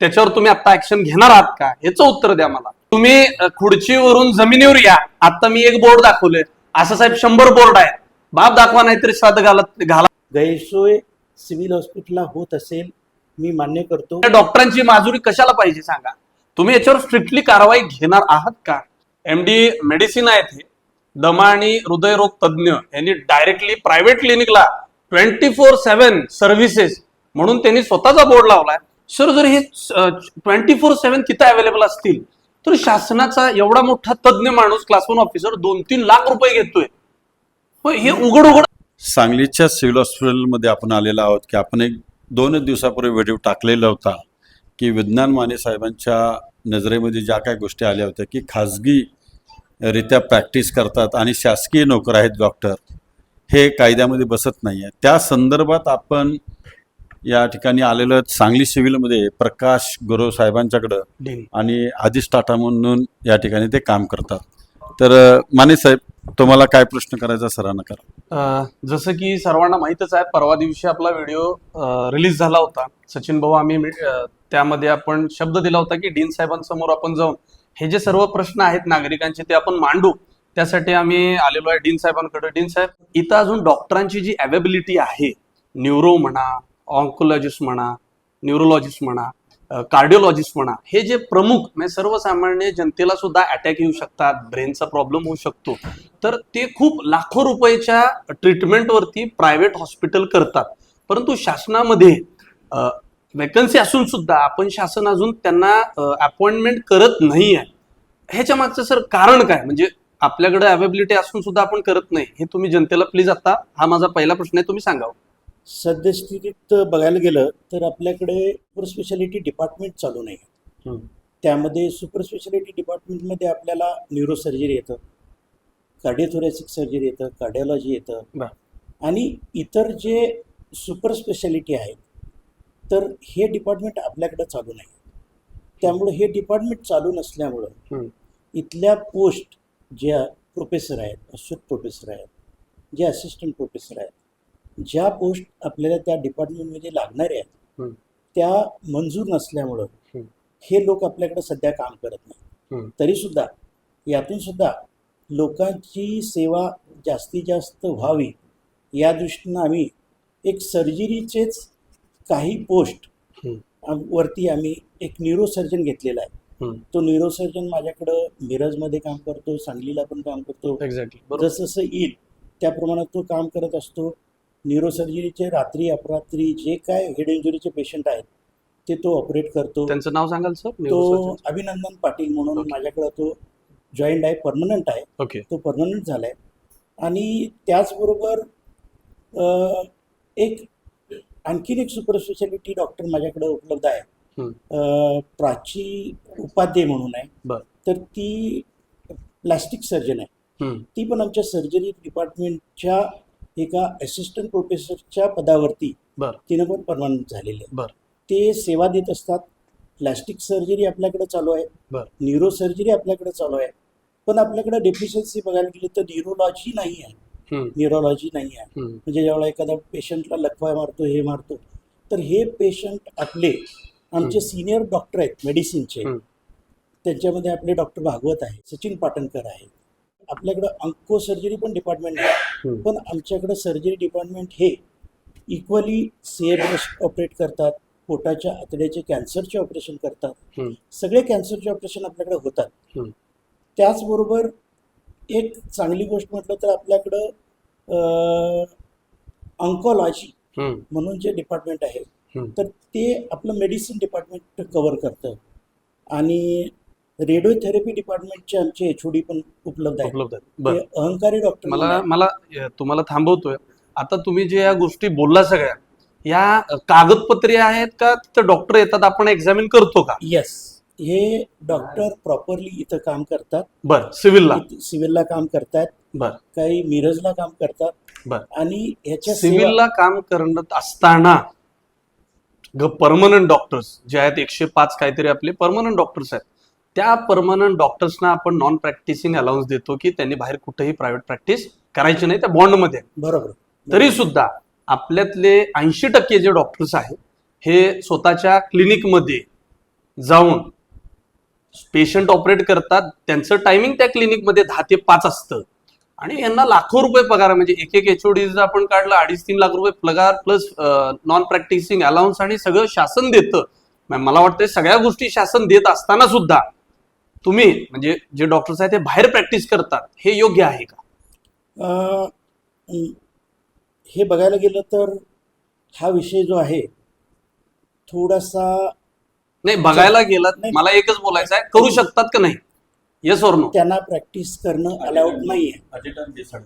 त्याच्यावर तुम्ही आता ऍक्शन घेणार आहात का? याचं उत्तर द्या मला. तुम्ही खुर्चीवरून जमिनीवर या. आता मी एक बोर्ड दाखवले असं साहेब शंभर बोर्ड आहेत. बाप दाखवा नाहीतरी साधं घालत घाला. गैरसोय सिव्हिल हॉस्पिटलला होत असेल मी मान्य करतो. त्या डॉक्टरांची माजुरी कशाला पाहिजे सांगा? तुम्ही याच्यावर स्ट्रिक्टली कारवाई घेणार आहात का? एमडी मेडिसिन आहेत हे. दमा आणि हृदयरोग तज्ज्ञ. यांनी डायरेक्टली प्रायव्हेट क्लिनिकला ट्वेंटी फोर सेव्हन सर्व्हिसेस म्हणून त्यांनी स्वतःचा बोर्ड लावलाय. सर जर हे ट्वेंटी फोर सेव्हन तिथं अवेलेबल असतील तर शासनाचा एवढा मोठा तज्ज्ञ माणूस क्लास वन ऑफिसर दोन तीन लाख रुपये घेतोय. हे उघड उघड सांगलीच्या सिव्हिल हॉस्पिटलमध्ये आपण आलेलो आहोत की आपण एक दोनच दिवसापूर्वी व्हिडिओ टाकलेला होता की विज्ञान माने साहेबांच्या नजरेमध्ये ज्या काही गोष्टी आल्या होत्या की खाजगी रित्या प्रॅक्टिस करतात आणि शासकीय नोकर आहेत डॉक्टर हे कायद्यामध्ये बसत नाही आहे त्या संदर्भात आपण या ठिकाणी आलेलो सांगली सिव्हिलमध्ये प्रकाश गुरव साहेबांच्याकडं डीन आणि आदिश टाटा म्हणून या ठिकाणी ते काम करतात. तर माने साहेब तुम्हाला काय प्रश्न करायचा सरांना करा. जसं की सर्वांना माहीतच आहे परवा दिवशी आपला व्हिडिओ रिलीज झाला होता. सचिन भाऊ आम्ही त्यामध्ये आपण शब्द दिला होता की डीन साहेबांसमोर आपण जाऊन हे जे सर्व प्रश्न आहेत नागरिकांचे ते आपण मांडू. त्यासाठी आम्ही आलेलो आहे डीन साहेबांकडे. डीन साहेब इथं अजून डॉक्टरांची जी अवेबिलिटी आहे न्यूरो म्हणा ऑन्कोलॉजिस्ट म्हणा न्यूरोलॉजिस्ट म्हणा कार्डिओलॉजिस्ट म्हणा हे जे प्रमुख म्हणजे सर्वसामान्य जनतेला सुद्धा अटॅक येऊ शकतात ब्रेनचा प्रॉब्लेम होऊ शकतो. तर ते खूप लाखो रुपयाच्या ट्रीटमेंटवरती प्रायव्हेट हॉस्पिटल करतात. परंतु शासनामध्ये वेकन्सी असून सुद्धा आपण शासन अजून त्यांना अपॉइंटमेंट करत नाही आहे ह्याच्या मागचं सर कारण काय? म्हणजे आपल्याकडे अवेबिलिटी असून सुद्धा आपण करत नाही. हे तुम्ही जनतेला प्लीज आता हा माझा पहिला प्रश्न आहे तुम्ही सांगावं. सद्यस्थितीत बघायला गेलं तर आपल्याकडे सुपर स्पेशालिटी डिपार्टमेंट चालू नाही. त्यामध्ये सुपर स्पेशालिटी डिपार्टमेंटमध्ये आपल्याला न्यूरोसर्जरी येतं कार्डिओथोरॅसिक सर्जरी येतं कार्डिओलॉजी येतं. आणि इतर जे सुपर स्पेशालिटी आहेत तर हे डिपार्टमेंट आपल्याकडे चालू नाही त्यामुळे हे डिपार्टमेंट चालू नसल्यामुळं. इथल्या पोस्ट ज्या प्रोफेसर आहेत असोसिएट प्रोफेसर आहेत जे असिस्टंट प्रोफेसर आहेत ज्या पोस्ट आपल्याला त्या डिपार्टमेंटमध्ये लागणाऱ्या आहेत. त्या मंजूर नसल्यामुळं. हे लोक आपल्याकडे सध्या काम करत नाही हम्म. तरीसुद्धा यातून सुद्धा लोकांची सेवा जास्तीत जास्त व्हावी या दृष्टीनं आम्ही एक सर्जरीचेच काही पोस्ट वरती आम्ही एक न्यूरोसर्जन घेतलेला आहे. तो न्यूरोसर्जन माझ्याकडं मिरजमध्ये काम करतो सांगलीला पण काम करतो एक्झॅक्टली जसं जसं येईल त्या प्रमाणात तो काम करत असतो न्यूरोसर्जरीचे रात्री अपरात्री जे काय हेड इंजुरीचे पेशंट आहेत ते तो ऑपरेट करतो. त्यांचं नाव सांगाल सर? तो अभिनंदन पाटील म्हणून Okay. माझ्याकडं तो जॉईंट आहे परमनंट आहे. ओके. तो परमनंट झाला आहे आणि त्याचबरोबर एक आणखीन एक सुपर स्पेशालिटी डॉक्टर माझ्याकडे उपलब्ध आहे. प्राची उपाध्ये म्हणून आहे. बरं. तर ती प्लॅस्टिक सर्जन आहे. ती पण आमच्या सर्जरी डिपार्टमेंटच्या एका असिस्टंट प्रोफेसरच्या पदावरती बरं. तिनं पण परमनंट झालेली आहे बरं. ते सेवा देत असतात प्लॅस्टिक सर्जरी आपल्याकडे चालू आहे बरं. न्यूरो सर्जरी आपल्याकडे चालू आहे पण आपल्याकडे डेफिशियन्सी बघायला गेली तर न्यूरोलॉजी नाही आहे हम्म. न्यूरोलॉजी नाही आहे हम्म. म्हणजे ज्यावेळेला एखादा पेशंटला लकवा मारतो हे मारतो तर हे पेशंट आपले आमचे सिनियर डॉक्टर आहेत मेडिसिनचे हम्म. त्यांच्यामध्ये आपले डॉक्टर भागवत आहे सचिन पाटणकर आहे आपल्याकडं अंको सर्जरी पण डिपार्टमेंट आहे. पण आमच्याकडं सर्जरी डिपार्टमेंट हे इक्वली सेब्रस ऑपरेट करतात पोटाच्या आतड्याचे कॅन्सरचे ऑपरेशन करतात. सगळे कॅन्सरचे ऑपरेशन आपल्याकडे होतात. त्याचबरोबर एक चांगली गोष्ट म्हटलं तर आपल्याकडं अंकोलॉजी. म्हणून जे डिपार्टमेंट आहे. तर ते आपलं मेडिसिन डिपार्टमेंट कव्हर करतं आणि रेडिओथेरपी डिपार्टमेंटचे आमचे एच पण उपलब्ध आहेत. उपलब्ध आहे ते बरं. अहंकारी डॉक्टर मला मला अ, तुम्हाला थांबवतोय. आता तुम्ही जे या गोष्टी बोलला सगळ्या या अ, कागदपत्रे आहेत का? तिथं डॉक्टर येतात आपण एक्झामिन करतो का? येस हे डॉक्टर प्रॉपरली इथं काम करतात. बर सिव्हिलला इथं सिव्हिलला काम करतात. बर. काही मिरजला काम करतात. बर. आणि ह्याच्या सेवा- सिव्हिलला काम करत असताना परमनंट डॉक्टर्स जे आहेत एकशे पाच काहीतरी आपले परमनंट डॉक्टर्स आहेत. त्या परमनंट डॉक्टर्सना आपण नॉन प्रॅक्टिसिंग अलाउन्स देतो की त्यांनी बाहेर कुठेही प्रायव्हेट प्रॅक्टिस करायची नाही त्या बॉन्डमध्ये बरोबर. तरी सुद्धा आपल्यातले ऐंशी टक्के जे डॉक्टर्स आहेत हे स्वतःच्या क्लिनिकमध्ये जाऊन पेशंट ऑपरेट करतात. त्यांचं टायमिंग त्या क्लिनिकमध्ये दहा ते पाच असतं. आणि यांना लाखो रुपये पगार. म्हणजे एक एक एचओडी आपण काढलं अडीच तीन लाख रुपये पगार प्लस नॉन प्रॅक्टिसिंग अलाउन्स आणि सगळं शासन देतं. मला वाटतं सगळ्या गोष्टी शासन देत असताना सुद्धा तुम्ही म्हणजे जे डॉक्टर्स आहेत ते बाहेर प्रॅक्टिस करतात. हे योग्य आहे का? हे बघायला गेलं तर हा विषय जो आहे थोडासा नाही बघायला गेलात नाही. मला एकच बोलायचं आहे. करू शकतात का नाही? येस और नो त्यांना प्रॅक्टिस करणं अलाउड नाही आहे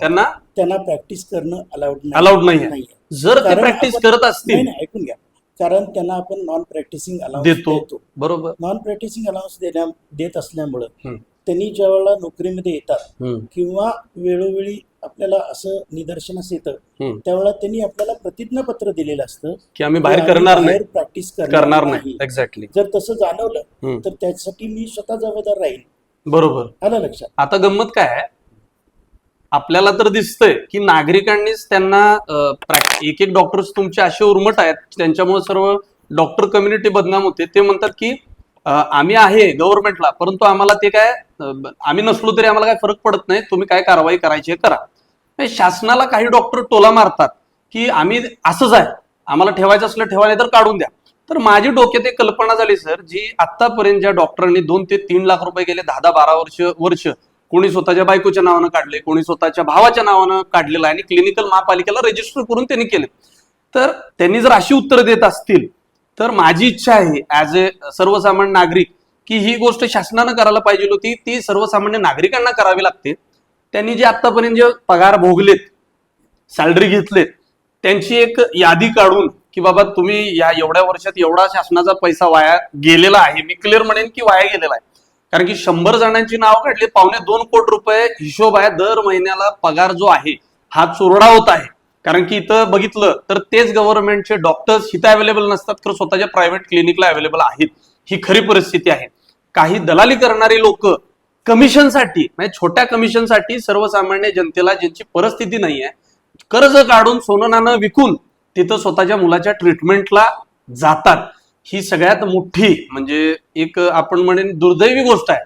त्यांना? त्यांना प्रॅक्टिस करणं अलाउड Allowed नाहीये. जर ते प्रॅक्टिस करत नाही असतील नाही, ऐकून घ्या. कारण त्यांना आपण नॉन प्रॅक्टिसिंग अलाउन्स देतो. देतो. बरोबर. नॉन प्रॅक्टिसिंग अलाउन्स देण्या देत असल्यामुळं हम्म. त्यांनी ज्या वेळेला नोकरीमध्ये येतात हम्म, किंवा वेळोवेळी आपल्याला असं निदर्शनास येतं हम्म. त्यावेळेला त्यांनी आपल्याला प्रतिज्ञापत्र दिलेलं असतं की आम्ही की बाहेर आम्ही करणार नाही. बाहेर प्रॅक्टिस करणार नाही. एक्झॅक्टली जर तसं जाणवलं तर त्यासाठी मी स्वतः जबाबदार राहील बरोबर. आलं लक्षात? आता गंमत काय आहे? आपल्याला तर दिसतंय की नागरिकांनीच त्यांना एक एक डॉक्टर्स तुमचे असे उर्मट आहेत त्यांच्यामुळे सर्व डॉक्टर कम्युनिटी बदनाम होते. ते म्हणतात की आम्ही आहे गव्हर्नमेंटला परंतु आम्हाला ते काय आम्ही नसलो तरी आम्हाला काय फरक पडत नाही तुम्ही काय कारवाई करायची करा. म्हणजे शासनाला काही डॉक्टर टोला मारतात की आम्ही असंच आहे आम्हाला ठेवायचं असलं ठेवा नाही तर काढून द्या. तर माझी डोक्यात एक कल्पना झाली सर जी आतापर्यंत ज्या डॉक्टरांनी दोन ते तीन लाख रुपये गेले दहा दहा बारा वर्ष वर्ष कोणी स्वतःच्या बायकोच्या नावानं काढले कोणी स्वतःच्या भावाच्या नावानं काढलेलं आहे आणि क्लिनिकल महापालिकेला रजिस्टर करून त्यांनी केले तर त्यांनी जर अशी उत्तरं देत असतील तर माझी इच्छा आहे ऍज ए सर्वसामान्य नागरिक की ही गोष्ट शासनानं करायला पाहिजे होती ती सर्वसामान्य नागरिकांना करावी लागते. त्यांनी जे आतापर्यंत जे पगार भोगलेत सॅलरी घेतलेत त्यांची एक यादी काढून की बाबा तुम्ही या एवढ्या वर्षात एवढा शासनाचा पैसा वाया गेलेला आहे मी क्लिअर म्हणेन की वाया गेलेला आहे. कारण की शंभर जणांची नाव काढली पावणे दोन कोटी रुपये हिशोब आहे दर महिन्याला पगार जो आहे हा चोरडा होत आहे. कारण की इथं बघितलं तर तेच गव्हर्नमेंटचे डॉक्टर्स इथं अवेलेबल नसतात तर स्वतःच्या प्रायव्हेट क्लिनिकला अवेलेबल आहेत. ही खरी परिस्थिती आहे. काही दलाली करणारी लोक कमिशनसाठी म्हणजे छोट्या कमिशनसाठी सर्वसामान्य जनतेला ज्यांची परिस्थिती नाही आहे कर्ज काढून सोनं नाणं विकून तिथं स्वतःच्या मुलाच्या ट्रीटमेंटला जातात. ही सगळ्यात मोठी म्हणजे एक आपण म्हणेन दुर्दैवी गोष्ट आहे.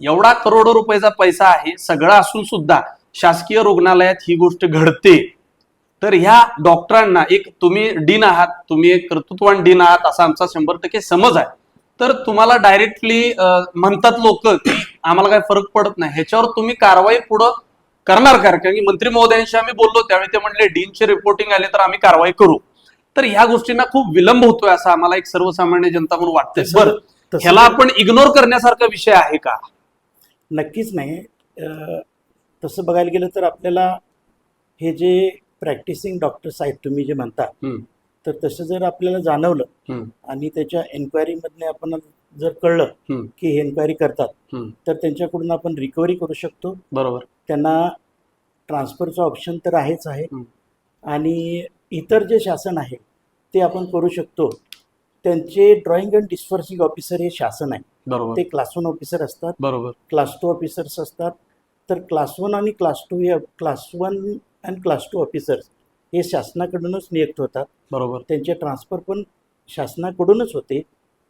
एवढा करोडो रुपयाचा पैसा आहे सगळा असून सुद्धा शासकीय रुग्णालयात ही गोष्ट घडते. तर ह्या डॉक्टरांना एक तुम्ही डीन आहात तुम्ही एक कर्तृत्वान डीन आहात असा आमचा शंभर टक्के समज आहे. तर तुम्हाला डायरेक्टली म्हणतात लोक की आम्हाला काय फरक पडत नाही. ह्याच्यावर तुम्ही कारवाई पुढं करणार का? कारण की मंत्री महोदयांशी आम्ही बोललो त्यावेळी ते म्हणले डीनचे रिपोर्टिंग आले तर आम्ही कारवाई करू. तर ह्या गोष्टींना खूप विलंब होतोय असं आम्हाला एक सर्वसामान्य जनता म्हणून वाटतंय. बरं तसं- ह्याला आपण इग्नोर करण्यासारखा विषय आहे का? नक्कीच नाही. तसं बघायला गेलं तर आपल्याला हे जे प्रॅक्टिसिंग डॉक्टर्स आहेत तुम्ही जे म्हणता तर तसं जर आपल्याला जाणवलं आणि त्याच्या एन्क्वायरीमधले आपण जर कळलं की हे एन्क्वायरी करतात. तर त्यांच्याकडून आपण रिकव्हरी करू शकतो. बरोबर. त्यांना ट्रान्सफरचं ऑप्शन तर आहेच आहे. आणि इतर जे शासन आहे ते आपण करू शकतो. त्यांचे ड्रॉइंग अँड डिस्पर्सिंग ऑफिसर हे शासन आहे. बरोबर. ते क्लास वन ऑफिसर असतात. बरोबर. क्लास टू ऑफिसर्स असतात. तर क्लास वन आणि क्लास टू हे class one and class two officers हे शासनाकडूनच नियुक्त होतात. बरोबर. त्यांचे ट्रान्सफर पण शासनाकडूनच होते.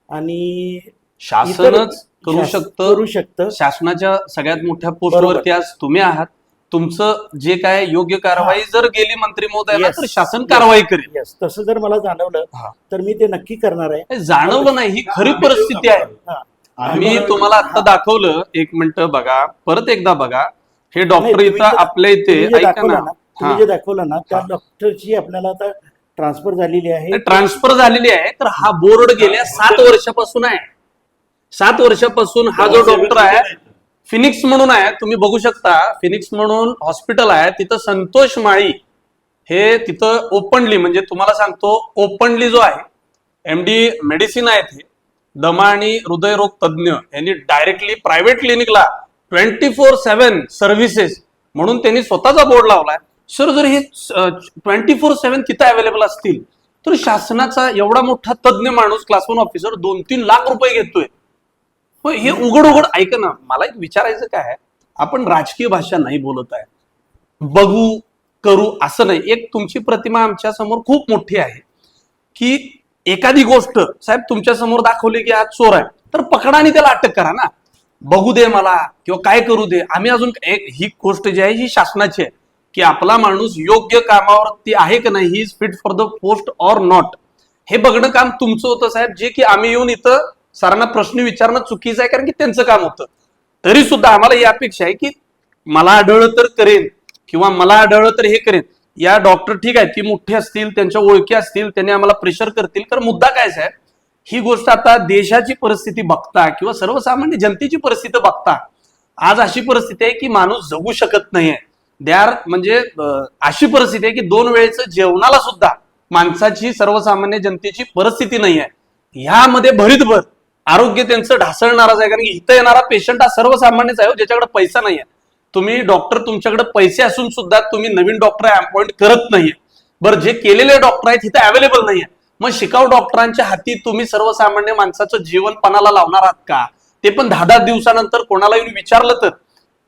आणि शासनच करू शकतं. करू शकतं. शासनाच्या सगळ्यात मोठ्या. पोस्टवरती आज तुम्ही आहात. तुमचं जे काय योग्य कारवाई जर गेली मंत्री महोदयाला Yes. तर शासन कारवाई करेल. तसं जर मला जाणवलं हा. तर मी ते नक्की करणार आहे. हे जाणवलं नाही ही खरी परिस्थिती आहे. हा. आम्ही तुम्हाला आता दाखवलं एक मिनिट बघा. परत एकदा बघा. हे डॉक्टर तुम्ही इथं जे- आपल्या इथे तुम्ही जे ऐका दाखवलं ना. ना तुम्ही हा. जे दाखवलं ना त्या हा. डॉक्टरची आपल्याला आता ट्रान्सफर झालेली आहे. ट्रान्सफर झालेली आहे तर हा बोर्ड गेल्या सात वर्षापासून आहे. सात वर्षापासून हा जो डॉक्टर आहे फिनिक्स म्हणून आहे तुम्ही बघू शकता फिनिक्स म्हणून हॉस्पिटल आहे तिथं संतोष माळी हे तिथं ओपनली म्हणजे तुम्हाला सांगतो ओपनली जो आहे एम डी मेडिसिन आहेत ते दमा आणि हृदयरोग तज्ज्ञ यांनी डायरेक्टली प्रायव्हेट क्लिनिकला ट्वेंटी फोर सेव्हन सर्व्हिसेस म्हणून त्यांनी स्वतःचा बोर्ड लावलाय. सर जर हे ट्वेंटी फोर सेव्हन तिथं अवेलेबल असतील तर शासनाचा एवढा मोठा तज्ज्ञ माणूस क्लास वन ऑफिसर दोन तीन लाख रुपये घेतोय. हो, हे उघड उघड ऐक ना. मला एक विचारायचं काय आपण राजकीय भाषा नाही बोलत आहे. बघू करू असं नाही. एक तुमची प्रतिमा आमच्यासमोर खूप मोठी आहे. की एखादी गोष्ट साहेब तुमच्यासमोर दाखवली की आज चोर आहे. तर पकडा आणि त्याला अटक करा ना. बघू दे मला किंवा काय करू दे. आम्ही अजून एक ही गोष्ट जी आहे ही शासनाची आहे. की आपला माणूस योग्य कामावर ती आहे का नाही he is fit for the post or not हे बघणं काम तुमचं होतं साहेब. जे की आम्ही येऊन इथं सरांना प्रश्न विचारणं चुकीचं आहे कारण की त्यांचं काम होतं. तरी सुद्धा आम्हाला ही अपेक्षा आहे की मला आढळलं तर करेन किंवा मला आढळलं तर हे करेन. या डॉक्टर ठीक आहेत की मोठे असतील त्यांच्या ओळखी असतील त्यांनी आम्हाला प्रेशर करतील. तर मुद्दा काय साहेब? ही गोष्ट आता देशाची परिस्थिती बघता किंवा सर्वसामान्य जनतेची परिस्थिती बघता आज अशी परिस्थिती आहे की माणूस जगू शकत नाहीये. द्यार म्हणजे अशी परिस्थिती आहे की दोन वेळेचं जेवणाला सुद्धा माणसाची सर्वसामान्य जनतेची परिस्थिती नाही आहे ह्यामध्ये भरीतभर आरोग्य त्यांचं ढासळणारच आहे. कारण की इथं येणारा पेशंट हा सर्वसामान्यच आहे हो, ज्याच्याकडे पैसा नाही आहे तुम्ही डॉक्टर तुमच्याकडे पैसे असून सुद्धा तुम्ही नवीन डॉक्टर अपॉइंट करत नाहीये. बरं जे केलेले डॉक्टर आहेत तिथे अवेलेबल नाहीये. मग शिकाऊ डॉक्टरांच्या हाती तुम्ही सर्वसामान्य माणसाचं जीवन पणाला लावणार आहात का? ते पण दहा दहा दिवसानंतर कोणाला येऊन विचारलं तर.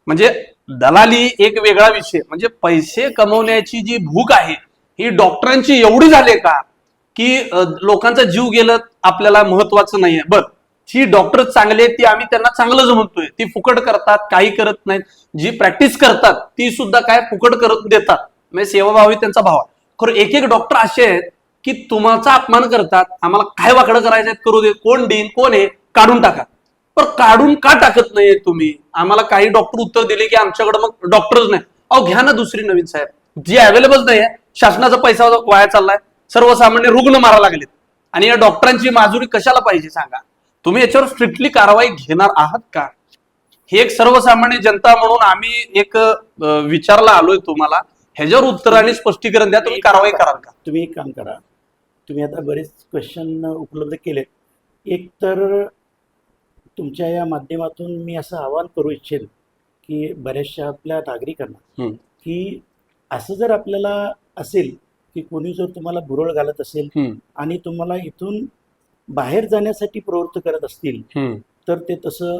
म्हणजे दलाली एक वेगळा विषय. म्हणजे पैसे कमवण्याची जी भूक आहे ही डॉक्टरांची एवढी झाली का? की लोकांचा जीव गेलं आपल्याला महत्वाचं नाहीये. बरं जी डॉक्टर चांगले आहेत ती आम्ही त्यांना चांगलंच म्हणतोय. ती फुकट करतात काही करत नाहीत. जी प्रॅक्टिस करतात ती सुद्धा काय फुकट करत देतात. म्हणजे सेवाभावी त्यांचा भाव खरं एक एक डॉक्टर असे आहेत की तुम्हाला अपमान करतात आम्हाला काय वाकडं करायचं करू दे. कोण देईन कोण आहे काढून टाका. पण काढून का टाकत नाहीये तुम्ही? आम्हाला काही डॉक्टर उत्तर दिले की आमच्याकडे मग डॉक्टरच नाही. अहो घ्या ना दुसरी नवीन साहेब. जी अवेलेबल नाही आहे शासनाचा पैसा वाया चाललाय. सर्वसामान्य रुग्ण मारा लागलेत. आणि या डॉक्टरांची माजुरी कशाला पाहिजे सांगा? तुम्ही याच्यावर स्ट्रिक्टली कारवाई घेणार आहात का? हे एक सर्वसामान्य जनता म्हणून आम्ही एक विचारला आलोय तुम्हाला. ह्याच्यावर उत्तर आणि स्पष्टीकरण द्या तुम्ही कारवाई कराल का? तुम्ही एक काम करा. तुम्ही आता बरेच क्वेश्चन उपलब्ध केलेत. एक तर तुमच्या या माध्यमातून मी असं आवाहन करू इच्छेन की बऱ्याचशा आपल्या नागरिकांना. की असं जर आपल्याला असेल की कोणी जर तुम्हाला बुरळ घालत असेल आणि तुम्हाला इथून बाहेर जाण्यासाठी प्रवृत्त करत असतील. तर ते तसं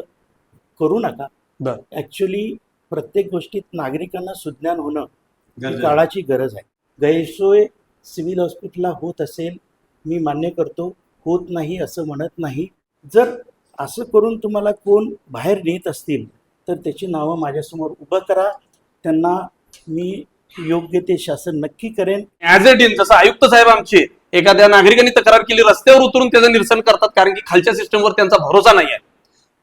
करू नका बर. ॲक्च्युली प्रत्येक गोष्टीत नागरिकांना सुज्ञान होणं ही गरजेचं. काळाची गरज आहे गैरसोय सिव्हिल हॉस्पिटलला होत असेल मी मान्य करतो होत नाही असं म्हणत नाही जर असं करून तुम्हाला कोण बाहेर नेत असतील तर त्याची नावं माझ्यासमोर उभं करा त्यांना मी योग्य ते शासन नक्की करेन ऍज अ डीन जसं आयुक्त साहेब आमचे एखाद्या नागरिकांनी तक्रार केली रस्त्यावर उतरून त्याचं निरसन करतात कारण की खालच्या सिस्टमवर त्यांचा भरोसा नाही आहे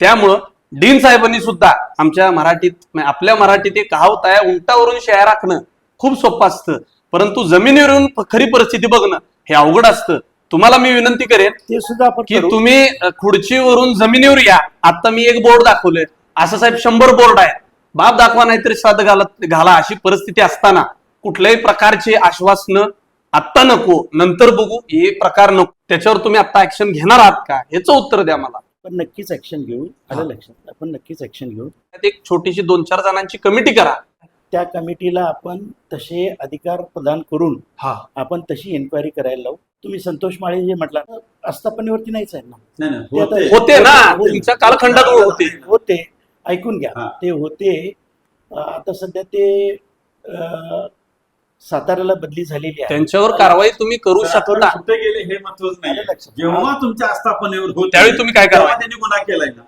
त्यामुळं डीन साहेबांनी सुद्धा आमच्या मराठीत म्हणजे आपल्या मराठीत एक कहावत आहे उंटावरून शेळ्या राखणं खूप सोपं असतं. परंतु जमिनीवरून खरी परिस्थिती बघणं हे अवघड असतं. तुम्हाला मी विनंती करेन ते सुद्धा की. तुम्ही खुर्चीवरून जमिनीवर या. आता मी एक बोर्ड दाखवले असं साहेब शंभर बोर्ड आहे बाप दाखवा नाहीतरी श्राद्ध घालत घाला अशी परिस्थिती असताना कुठल्याही प्रकारचे आश्वासनं आत्ता नको नंतर बघू हे प्रकार नको. त्याच्यावर तुम्ही आता ऍक्शन घेणार आहात का? ह्याचं उत्तर द्या मला. आपण नक्कीच ऍक्शन घेऊ. आलं लक्षात? आपण नक्कीच ऍक्शन घेऊ. त्यात एक छोटीशी दोन चार जणांची कमिटी करा. त्या कमिटीला आपण तसे अधिकार प्रदान करून हा. आपण तशी एन्क्वायरी करायला लावू. तुम्ही संतोष माळे जे म्हटलं आस्थापनेवरती नाहीच आहे ना? ते आता- होते. ना. तुमच्या कालखंडात होते. होते. ऐकून घ्या. ते होते. अं, आता सध्या ते अं, साताऱ्याला बदली झालेली आहे. त्यांच्यावर कारवाई तुम्ही करू शकता. कुठे गेले हे महत्वच नाही. लक्षात. जेव्हा तुमच्या आस्थापनेवर होते त्यावेळी तुम्ही काय तेव्हा त्यांनी गुन्हा केलाय ना.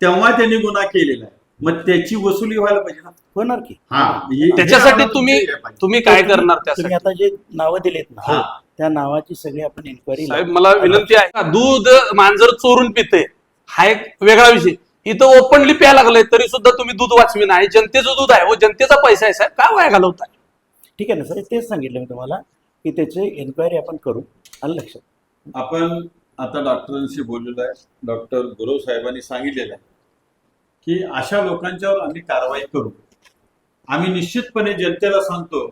तेव्हा त्यांनी गुन्हा केलेला आहे. मग त्याची वसुली व्हायला पाहिजे ना. होणार की? हा हे- त्याच्यासाठी हे तुम्ही पाहिजे. तुम्ही काय करणार तुम्ही त्यासाठी आता जे नावं दिलेत ना हा. त्या नावाची सगळी आपण एन्क्वायरी साहेब मला विनंती आहे का? दूध मांजर चोरून पिते हा एक वेगळा विषय. इथं ओपनली प्यायला लागलंय तरी सुद्धा तुम्ही दूध वाचवी नाही जनतेचं दूध आहे. व जनतेचा पैसा आहे साहेब. काय वाया घालवताय? ठीक आहे ना सर? तेच सांगितलं मी तुम्हाला की त्याची एन्क्वायरी आपण करू आणि लक्षात आपण आता डॉक्टरांशी बोललेलो आहे. डॉक्टर गुरव साहेबांनी सांगितलेलं आहे की अशा लोकांच्यावर आम्ही कारवाई करू. आम्ही निश्चितपणे जनतेला सांगतो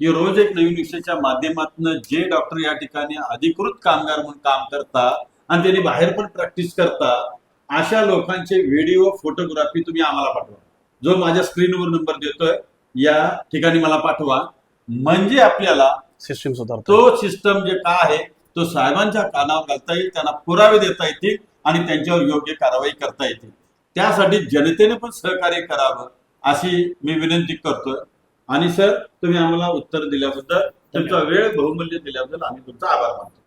की रोज एक नवीन विषयाच्या माध्यमातून जे डॉक्टर या ठिकाणी अधिकृत कामगार म्हणून काम करता आणि त्यांनी बाहेर पण प्रॅक्टिस करता अशा लोकांचे व्हिडिओ फोटोग्राफी तुम्ही आम्हाला पाठवा. जो माझ्या स्क्रीनवर नंबर देतोय या ठिकाणी मला पाठवा. म्हणजे आपल्याला सिस्टीम सुधारतो. तो सिस्टम जे का आहे तो साहेबांच्या कानावर घालता येईल त्यांना पुरावे देता येतील आणि त्यांच्यावर योग्य कारवाई करता येतील. त्यासाठी जनतेने पण सहकार्य करावं अशी मी विनंती करतोय. आणि सर तुम्ही आम्हाला उत्तर दिल्याबद्दल तुमचा वेळ बहुमूल्य दिल्याबद्दल आम्ही तुमचा आभार मानतो.